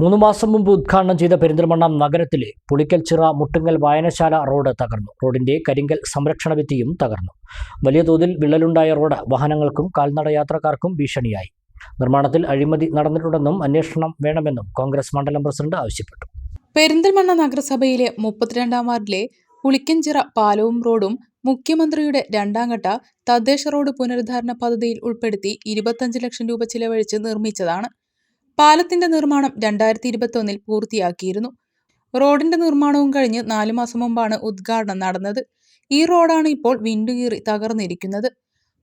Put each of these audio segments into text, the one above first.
മൂന്ന് മാസം മുമ്പ് ഉദ്ഘാടനം ചെയ്ത പെരിന്തൽമണ്ണ നഗരത്തിലെ പുളിക്കൽച്ചിറ മുട്ടുങ്ങൽ വായനശാല റോഡ് തകർന്നു. റോഡിന്റെ കരിങ്കൽ സംരക്ഷണ ഭിത്തിയും തകർന്നു. വലിയ തോതിൽ വിള്ളലുണ്ടായ റോഡ് വാഹനങ്ങൾക്കും കാൽനട യാത്രക്കാർക്കും ഭീഷണിയായി. നിർമ്മാണത്തിൽ അഴിമതി നടന്നിട്ടുണ്ടെന്നും അന്വേഷണം വേണമെന്നും കോൺഗ്രസ് മണ്ഡലം പ്രസിഡന്റ് ആവശ്യപ്പെട്ടു. പെരിന്തൽമണ്ണ നഗരസഭയിലെ മുപ്പത്തിരണ്ടാം വാർഡിലെ പുളിക്കഞ്ചിറ പാലവും റോഡും മുഖ്യമന്ത്രിയുടെ രണ്ടാം ഘട്ട തദ്ദേശ റോഡ് പുനരുദ്ധാരണ പദ്ധതിയിൽ ഉൾപ്പെടുത്തി ഇരുപത്തഞ്ച് ലക്ഷം രൂപ ചിലവഴിച്ച് നിർമ്മിച്ചതാണ് പാലത്തിന്റെ നിർമ്മാണം രണ്ടായിരത്തി ഇരുപത്തൊന്നിൽ പൂർത്തിയാക്കിയിരുന്നു. റോഡിന്റെ നിർമ്മാണവും കഴിഞ്ഞ് നാലു മാസം മുമ്പാണ് ഉദ്ഘാടനം നടന്നത്. ഈ റോഡാണ് ഇപ്പോൾ വിണ്ടുകീറി തകർന്നിരിക്കുന്നത്.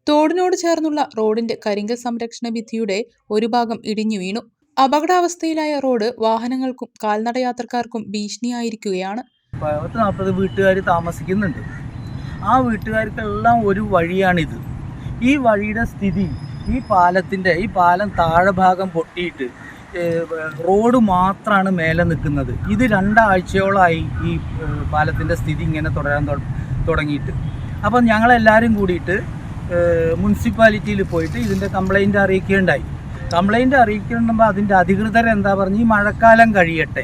തോടിനോട് ചേർന്നുള്ള റോഡിന്റെ കരിങ്കൽ സംരക്ഷണ ഭിത്തിയുടെ ഒരു ഭാഗം ഇടിഞ്ഞു വീണു. അപകടാവസ്ഥയിലായ റോഡ് വാഹനങ്ങൾക്കും കാൽനടയാത്രക്കാർക്കും ഭീഷണിയായിരിക്കുകയാണ്. പത്ത് നാൽപ്പത് വീട്ടുകാർ താമസിക്കുന്നുണ്ട്. ആ വീട്ടുകാർക്കെല്ലാം ഒരു വഴിയാണിത്. ഈ വഴിയുടെ സ്ഥിതി ഈ പാലത്തിന്റെ ഈ പാലം താഴെ ഭാഗം പൊട്ടിയിട്ട് റോഡ് മാത്രമാണ് മേലെ നിൽക്കുന്നത്. ഇത് രണ്ടാഴ്ചയോളമായി ഈ പാലത്തിന്റെ സ്ഥിതി ഇങ്ങനെ തുടരാൻ തുടങ്ങിയിട്ട്. അപ്പം ഞങ്ങളെല്ലാവരും കൂടിയിട്ട് മുനിസിപ്പാലിറ്റിയിൽ പോയിട്ട് ഇതിന്റെ കംപ്ലൈന്റ് അറിയിക്കുകയുണ്ടായി കംപ്ലൈന്റ് അറിയിക്കുമ്പോൾ അതിന്റെ അധികൃതർ എന്താ പറഞ്ഞ്? ഈ മഴക്കാലം കഴിയട്ടെ.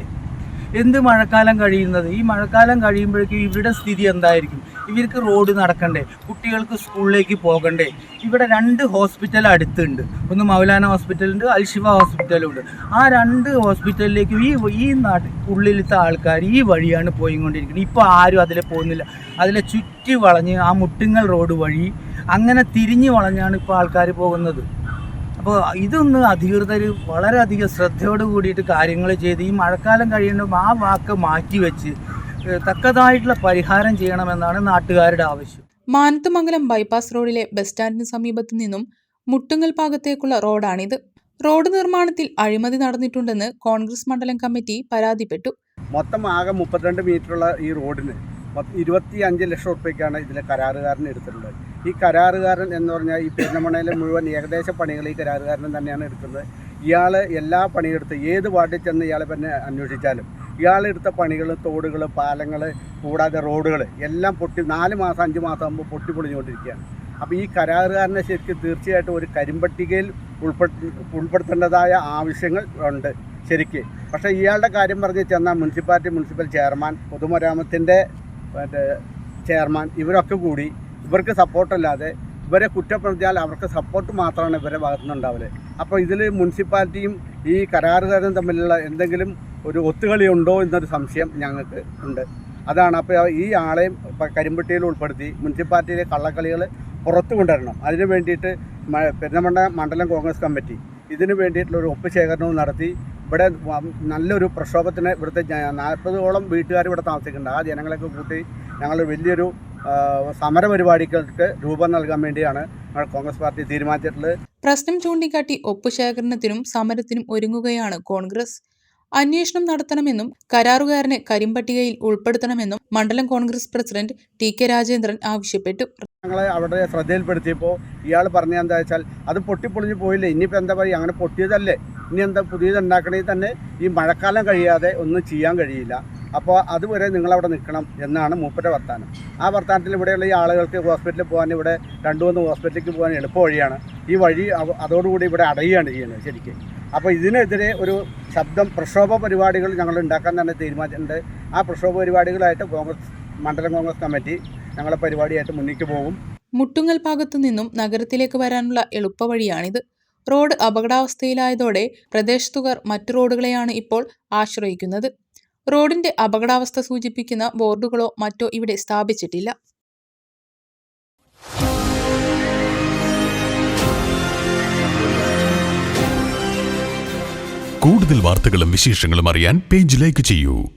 എന്ത് മഴക്കാലം കഴിയുന്നത്? ഈ മഴക്കാലം കഴിയുമ്പോഴേക്കും ഇവരുടെ സ്ഥിതി എന്തായിരിക്കും? ഇവർക്ക് റോഡ് നടക്കണ്ടേ? കുട്ടികൾക്ക് സ്കൂളിലേക്ക് പോകണ്ടേ? ഇവിടെ രണ്ട് ഹോസ്പിറ്റൽ അടുത്തുണ്ട്. ഒന്ന് മൗലാന ഹോസ്പിറ്റലുണ്ട് അൽഷിഫ ഹോസ്പിറ്റലും ഉണ്ട് ആ രണ്ട് ഹോസ്പിറ്റലിലേക്കും ഈ ഈ നാട്ടിൽ ഉള്ളിലത്തെ ആൾക്കാർ ഈ വഴിയാണ് പോയിക്കൊണ്ടിരിക്കുന്നത്. ഇപ്പോൾ ആരും അതിലെ പോകുന്നില്ല. അതിലെ ചുറ്റി വളഞ്ഞ് ആ മുട്ടുങ്ങൽ റോഡ് വഴി അങ്ങനെ തിരിഞ്ഞ് വളഞ്ഞാണ് ഇപ്പോൾ ആൾക്കാർ പോകുന്നത്. അപ്പോൾ ഇതൊന്ന് അധികൃതർ വളരെയധികം ശ്രദ്ധയോട് കൂടിയിട്ട് കാര്യങ്ങൾ ചെയ്ത് ഈ മഴക്കാലം കഴിയുമ്പോൾ ആ വാക്ക് മാറ്റിവെച്ച് തക്കതായിട്ടുള്ള പരിഹാരം ചെയ്യണമെന്നാണ് നാട്ടുകാരുടെ ആവശ്യം. മാനത്തുമംഗലം ബൈപ്പാസ് റോഡിലെ ബസ് സ്റ്റാൻഡിന് സമീപത്തു നിന്നും മുട്ടുങ്ങൽ ഭാഗത്തേക്കുള്ള റോഡാണിത്. റോഡ് നിർമ്മാണത്തിൽ അഴിമതി നടന്നിട്ടുണ്ടെന്ന് കോൺഗ്രസ് മണ്ഡലം കമ്മിറ്റി പരാതിപ്പെട്ടു. മൊത്തം ആകെ മുപ്പത്തിരണ്ട് മീറ്ററുള്ള ഈ റോഡിന് പത്ത് ഇരുപത്തി അഞ്ച് ലക്ഷം റുപ്യക്കാണ് ഇതിലെ കരാറുകാരൻ എടുത്തിട്ടുള്ളത്. ഈ കരാറുകാരൻ എന്ന് പറഞ്ഞാൽ ഈ പെരുന്നമണയിലെ മുഴുവൻ ഏകദേശ പണികൾ ഈ കരാറുകാരൻ തന്നെയാണ് എടുക്കുന്നത്. ഇയാൾ എല്ലാ പണിയെടുത്ത് ഏത് വാർഡിൽ ചെന്ന് ഇയാളെ പിന്നെ അന്വേഷിച്ചാലും ഇയാളെടുത്ത പണികൾ തോടുകൾ പാലങ്ങൾ കൂടാതെ റോഡുകൾ എല്ലാം പൊട്ടി നാല് മാസം അഞ്ച് മാസം ആകുമ്പോൾ പൊട്ടി പൊളിഞ്ഞുകൊണ്ടിരിക്കുകയാണ്. അപ്പോൾ ഈ കരാറുകാരനെ ശരിക്കും തീർച്ചയായിട്ടും ഒരു കരിമ്പട്ടികയിൽ ഉൾപ്പെടുത്തി ഉൾപ്പെടുത്തേണ്ടതായ ആവശ്യങ്ങൾ ഉണ്ട് ശരിക്ക്. പക്ഷേ ഇയാളുടെ കാര്യം പറഞ്ഞ് ചെന്ന മുനിസിപ്പാലിറ്റി മുനിസിപ്പൽ ചെയർമാൻ പൊതുമരാമത്തിന്റെ മറ്റേ ചെയർമാൻ ഇവരൊക്കെ കൂടി ഇവർക്ക് സപ്പോർട്ടല്ലാതെ ഇവരെ കുറ്റപ്പെടുത്തിയാൽ അവർക്ക് സപ്പോർട്ട് മാത്രമാണ് ഇവരെ ഭാഗത്തുനിന്നുണ്ടാവൽ അപ്പോൾ ഇതിൽ മുനിസിപ്പാലിറ്റിയും ഈ കരാറുകാരും തമ്മിലുള്ള എന്തെങ്കിലും ഒരു ഒത്തുകളി ഉണ്ടോ എന്നൊരു സംശയം ഞങ്ങൾക്ക് ഉണ്ട്. അതാണ് അപ്പോൾ ഈ ആളെയും കരിമ്പട്ടിയിൽ ഉൾപ്പെടുത്തി മുനിസിപ്പാലിറ്റിയിലെ കള്ളക്കളികൾ പുറത്തു കൊണ്ടുവരണം. അതിനു വേണ്ടിയിട്ട് പെരുന്നമണ്ട മണ്ഡലം കോൺഗ്രസ് കമ്മിറ്റി ഇതിനു വേണ്ടിയിട്ടുള്ള ഒരു ഒപ്പ് ശേഖരണവും നടത്തി. ഇവിടെ നല്ലൊരു പ്രക്ഷോഭത്തിന് ഇവിടുത്തെ നാൽപ്പതോളം വീട്ടുകാർ ഇവിടെ താമസിക്കുന്നുണ്ട്. ആ ജനങ്ങളെയൊക്കെ കൂട്ടി ഞങ്ങൾ വലിയൊരു ആ, സമര രൂപം നൽകാൻ വേണ്ടിയാണ് കോൺഗ്രസ് പാർട്ടി തീരുമാനിച്ചിട്ടുള്ളത്. പ്രശ്നം ചൂണ്ടിക്കാട്ടി ഒപ്പുശേഖരണത്തിനും സമരത്തിനും ഒരുങ്ങുകയാണ് കോൺഗ്രസ്. അന്വേഷണം നടത്തണമെന്നും കരാറുകാരനെ കരിമ്പട്ടികയിൽ ഉൾപ്പെടുത്തണമെന്നും മണ്ഡലം Congress president T K Rajendran ആവശ്യപ്പെട്ടു. ഞങ്ങളെ അവിടെ ശ്രദ്ധയിൽപ്പെടുത്തിയപ്പോൾ ഇയാൾ പറഞ്ഞ എന്താ വെച്ചാൽ അത് പൊട്ടിപ്പൊളിഞ്ഞ് പോയില്ലേ ഇനിയിപ്പോൾ എന്താ പറയുക അങ്ങനെ പൊട്ടിയതല്ലേ ഇനി എന്താ പുതിയത് ഉണ്ടാക്കണമെങ്കിൽ തന്നെ ഈ മഴക്കാലം കഴിയാതെ ഒന്നും ചെയ്യാൻ കഴിയില്ല. അപ്പോൾ അതുവരെ നിങ്ങളവിടെ നിൽക്കണം എന്നാണ് മൂപ്പരുടെ വർത്താനം. ആ വർത്താനത്തിൽ ഇവിടെയുള്ള ഈ ആളുകൾക്ക് ഹോസ്പിറ്റലിൽ പോകാൻ ഇവിടെ രണ്ടു മൂന്ന് ഹോസ്പിറ്റലിലേക്ക് പോകാൻ എളുപ്പ വഴിയാണ്. ഈ വഴി അതോടുകൂടി ഇവിടെ അടയുകയാണ് ചെയ്യുന്നത് ശരിക്കും. അപ്പോൾ ഇതിനെതിരെ ഒരു ശബ്ദം പ്രക്ഷോഭ പരിപാടികൾ ഞങ്ങൾ ഉണ്ടാക്കാൻ തന്നെ തീരുമാനിച്ചിട്ടുണ്ട്. ആ പ്രക്ഷോഭ പരിപാടികളായിട്ട് കോൺഗ്രസ് മണ്ഡലം കോൺഗ്രസ് കമ്മിറ്റി ഞങ്ങളെ പരിപാടിയായിട്ട് മുന്നിട്ട് പോകും. മുട്ടുങ്ങൽ ഭാഗത്തു നിന്നും നഗരത്തിലേക്ക് വരാനുള്ള എളുപ്പവഴിയാണിത് റോഡ് അപകടാവസ്ഥയിലായതോടെ പ്രദേശത്തുകാർ മറ്റു റോഡുകളെയാണ് ഇപ്പോൾ ആശ്രയിക്കുന്നത്. റോഡിന്റെ അപകടാവസ്ഥ സൂചിപ്പിക്കുന്ന ബോർഡുകളോ മറ്റോ ഇവിടെ സ്ഥാപിച്ചിട്ടില്ല. കൂടുതൽ വാർത്തകളും വിശേഷങ്ങളും അറിയാൻ പേജ് ലൈക്ക് ചെയ്യൂ.